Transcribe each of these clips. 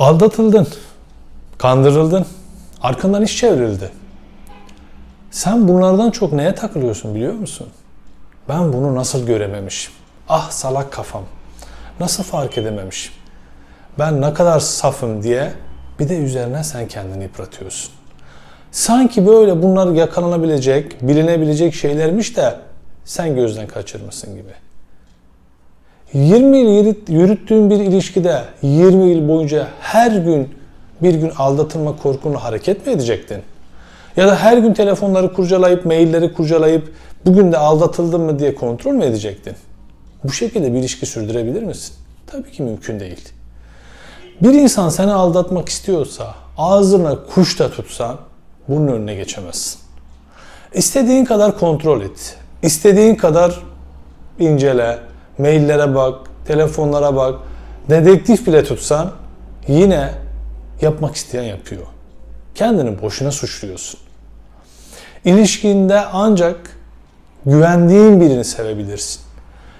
Aldatıldın, kandırıldın, arkandan iş çevrildi. Sen bunlardan çok neye takılıyorsun biliyor musun? Ben bunu nasıl görememişim? Ah salak kafam. Nasıl fark edememişim? Ben ne kadar safım diye bir de üzerine sen kendini yıpratıyorsun. Sanki böyle bunlar yakalanabilecek, bilinebilecek şeylermiş de sen gözden kaçırmışsın gibi. 20 yıl yürüt- yürüttüğün bir ilişkide 20 yıl boyunca her gün bir gün aldatılma korkunla hareket mi edecektin? Ya da her gün telefonları kurcalayıp, mailleri kurcalayıp bugün de aldatıldım mı diye kontrol mü edecektin? Bu şekilde bir ilişki sürdürebilir misin? Tabii ki mümkün değil. Bir insan seni aldatmak istiyorsa ağzına kuş da tutsan bunun önüne geçemezsin. İstediğin kadar kontrol et. İstediğin kadar incele, maillere bak, telefonlara bak, dedektif bile tutsan yine yapmak isteyen yapıyor. Kendini boşuna suçluyorsun. İlişkinde ancak güvendiğin birini sevebilirsin.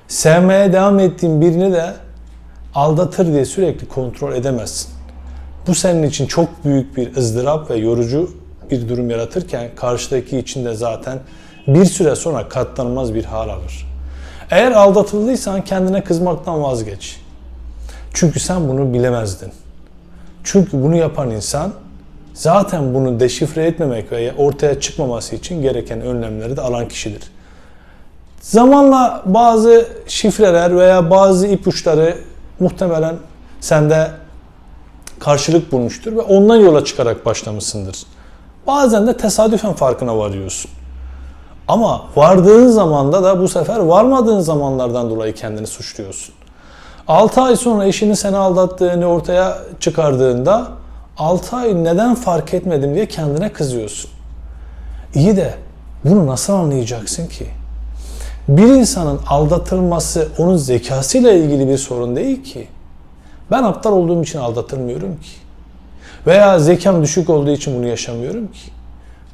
Sevmeye devam ettiğin birini de aldatır diye sürekli kontrol edemezsin. Bu senin için çok büyük bir ızdırap ve yorucu bir durum yaratırken karşıdaki için de zaten bir süre sonra katlanılmaz bir hal alır. Eğer aldatıldıysan kendine kızmaktan vazgeç. Çünkü sen bunu bilemezdin. Çünkü bunu yapan insan zaten bunu deşifre etmemek veya ortaya çıkmaması için gereken önlemleri de alan kişidir. Zamanla bazı şifreler veya bazı ipuçları muhtemelen sende karşılık bulmuştur ve ondan yola çıkarak başlamışsındır. Bazen de tesadüfen farkına varıyorsun. Ama vardığın zamanda da bu sefer varmadığın zamanlardan dolayı kendini suçluyorsun. 6 ay sonra eşinin seni aldattığını ortaya çıkardığında 6 ay neden fark etmedim diye kendine kızıyorsun. İyi de bunu nasıl anlayacaksın ki? Bir insanın aldatılması onun zekasıyla ilgili bir sorun değil ki. Ben aptal olduğum için aldatılmıyorum ki. Veya zekam düşük olduğu için bunu yaşamıyorum ki.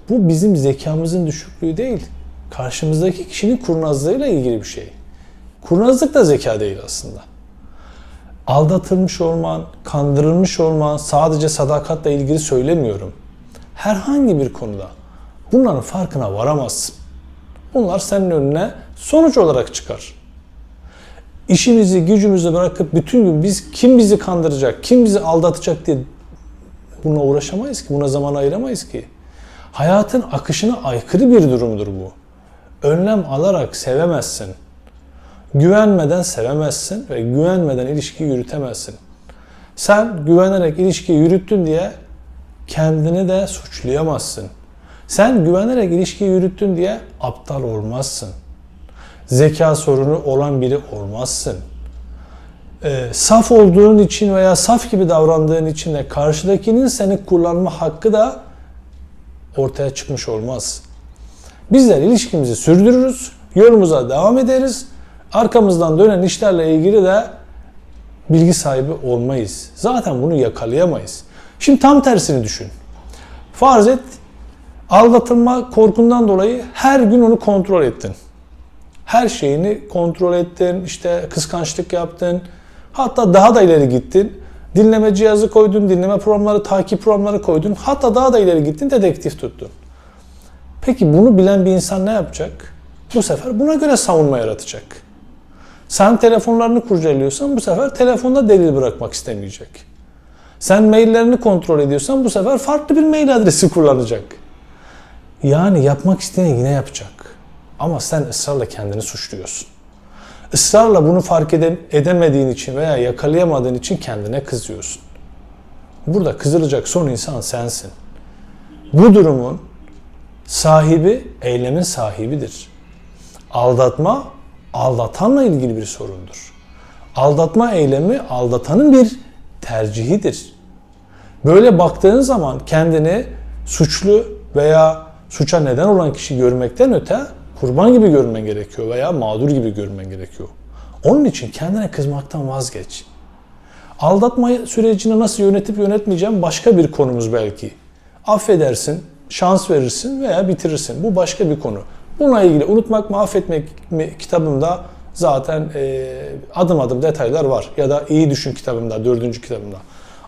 Bu bizim zekamızın düşüklüğü değil. Karşımızdaki kişinin kurnazlığıyla ilgili bir şey. Kurnazlık da zeka değil aslında. Aldatılmış olman, kandırılmış olman sadece sadakatle ilgili söylemiyorum. Herhangi bir konuda bunların farkına varamazsın. Bunlar senin önüne sonuç olarak çıkar. İşimizi, gücümüzü bırakıp bütün gün biz kim bizi kandıracak, kim bizi aldatacak diye buna uğraşamayız ki, buna zaman ayıramayız ki. Hayatın akışına aykırı bir durumdur bu. Önlem alarak sevemezsin. Güvenmeden sevemezsin ve güvenmeden ilişki yürütemezsin. Sen güvenerek ilişki yürüttün diye kendini de suçlayamazsın. Sen güvenerek ilişki yürüttün diye aptal olmazsın. Zeka sorunu olan biri olmazsın. Ee, saf olduğun için veya saf gibi davrandığın için de karşıdakinin seni kullanma hakkı da ortaya çıkmış olmaz. Bizler ilişkimizi sürdürürüz, yolumuza devam ederiz. Arkamızdan dönen işlerle ilgili de bilgi sahibi olmayız. Zaten bunu yakalayamayız. Şimdi tam tersini düşün. Farz et aldatılma korkundan dolayı her gün onu kontrol ettin. Her şeyini kontrol ettin, işte kıskançlık yaptın. Hatta daha da ileri gittin. Dinleme cihazı koydun, dinleme programları, takip programları koydun. Hatta daha da ileri gittin, dedektif tuttun. Peki bunu bilen bir insan ne yapacak? Bu sefer buna göre savunma yaratacak. Sen telefonlarını kurcalıyorsan bu sefer telefonda delil bırakmak istemeyecek. Sen maillerini kontrol ediyorsan bu sefer farklı bir mail adresi kullanacak. Yani yapmak isteyen yine yapacak. Ama sen ısrarla kendini suçluyorsun. Israrla bunu fark ede- edemediğin için veya yakalayamadığın için kendine kızıyorsun. Burada kızılacak son insan sensin. Bu durumun sahibi eylemin sahibidir. Aldatma aldatanla ilgili bir sorundur. Aldatma eylemi aldatanın bir tercihidir. Böyle baktığın zaman kendini suçlu veya suça neden olan kişi görmekten öte kurban gibi görmen gerekiyor veya mağdur gibi görmen gerekiyor. Onun için kendine kızmaktan vazgeç. Aldatma sürecini nasıl yönetip yönetmeyeceğim başka bir konumuz belki. Affedersin, şans verirsin veya bitirirsin. Bu başka bir konu. Bununla ilgili unutmak mı affetmek mi kitabımda zaten e, adım adım detaylar var. Ya da iyi düşün kitabımda, dördüncü kitabımda.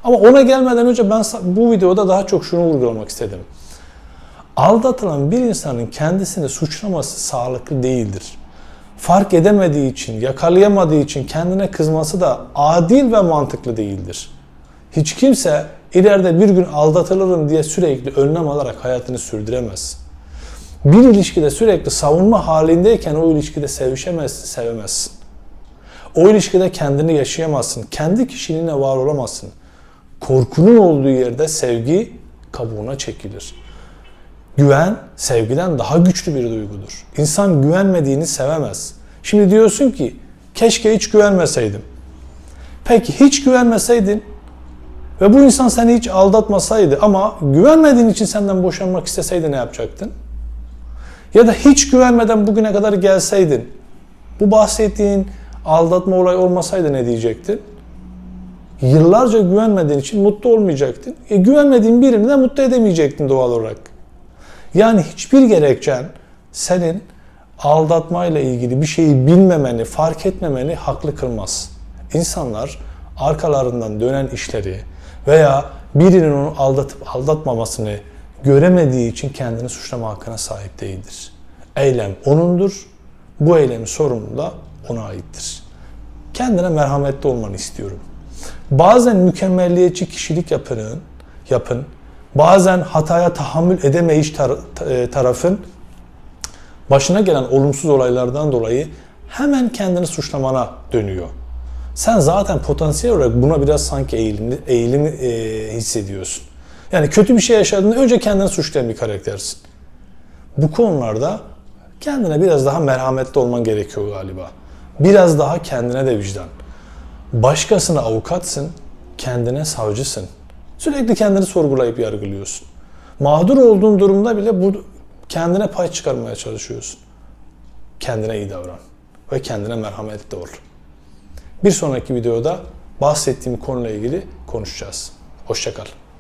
Ama ona gelmeden önce ben bu videoda daha çok şunu vurgulamak istedim. Aldatılan bir insanın kendisini suçlaması sağlıklı değildir. Fark edemediği için, yakalayamadığı için kendine kızması da adil ve mantıklı değildir. Hiç kimse ileride bir gün aldatılırım diye sürekli önlem alarak hayatını sürdüremez. Bir ilişkide sürekli savunma halindeyken o ilişkide sevişemezsin, sevemezsin. O ilişkide kendini yaşayamazsın. Kendi kişiliğine var olamazsın. Korkunun olduğu yerde sevgi kabuğuna çekilir. Güven sevgiden daha güçlü bir duygudur. İnsan güvenmediğini sevemez. Şimdi diyorsun ki keşke hiç güvenmeseydim. Peki hiç güvenmeseydin ve bu insan seni hiç aldatmasaydı ama güvenmediğin için senden boşanmak isteseydi ne yapacaktın? Ya da hiç güvenmeden bugüne kadar gelseydin bu bahsettiğin aldatma olayı olmasaydı ne diyecektin? Yıllarca güvenmediğin için mutlu olmayacaktın. E, güvenmediğin birini de mutlu edemeyecektin doğal olarak. Yani hiçbir gerekçen senin aldatmayla ilgili bir şeyi bilmemeni, fark etmemeni haklı kılmaz. İnsanlar arkalarından dönen işleri veya birinin onu aldatıp aldatmamasını göremediği için kendini suçlama hakkına sahip değildir. Eylem onundur. Bu eylemin sorumluluğu da ona aittir. Kendine merhametli olmanı istiyorum. Bazen mükemmelliyetçi kişilik yapının, yapın, bazen hataya tahammül edemeyiş tar- e, tarafın başına gelen olumsuz olaylardan dolayı hemen kendini suçlamana dönüyor. Sen zaten potansiyel olarak buna biraz sanki eğilimli, eğilimi e, hissediyorsun. Yani kötü bir şey yaşadığında önce kendini suçlayan bir karaktersin. Bu konularda kendine biraz daha merhametli olman gerekiyor galiba. Biraz daha kendine de vicdan. Başkasına avukatsın, kendine savcısın. Sürekli kendini sorgulayıp yargılıyorsun. Mağdur olduğun durumda bile bu kendine pay çıkarmaya çalışıyorsun. Kendine iyi davran ve kendine merhametli ol. Bir sonraki videoda bahsettiğim konuyla ilgili konuşacağız. Hoşçakal.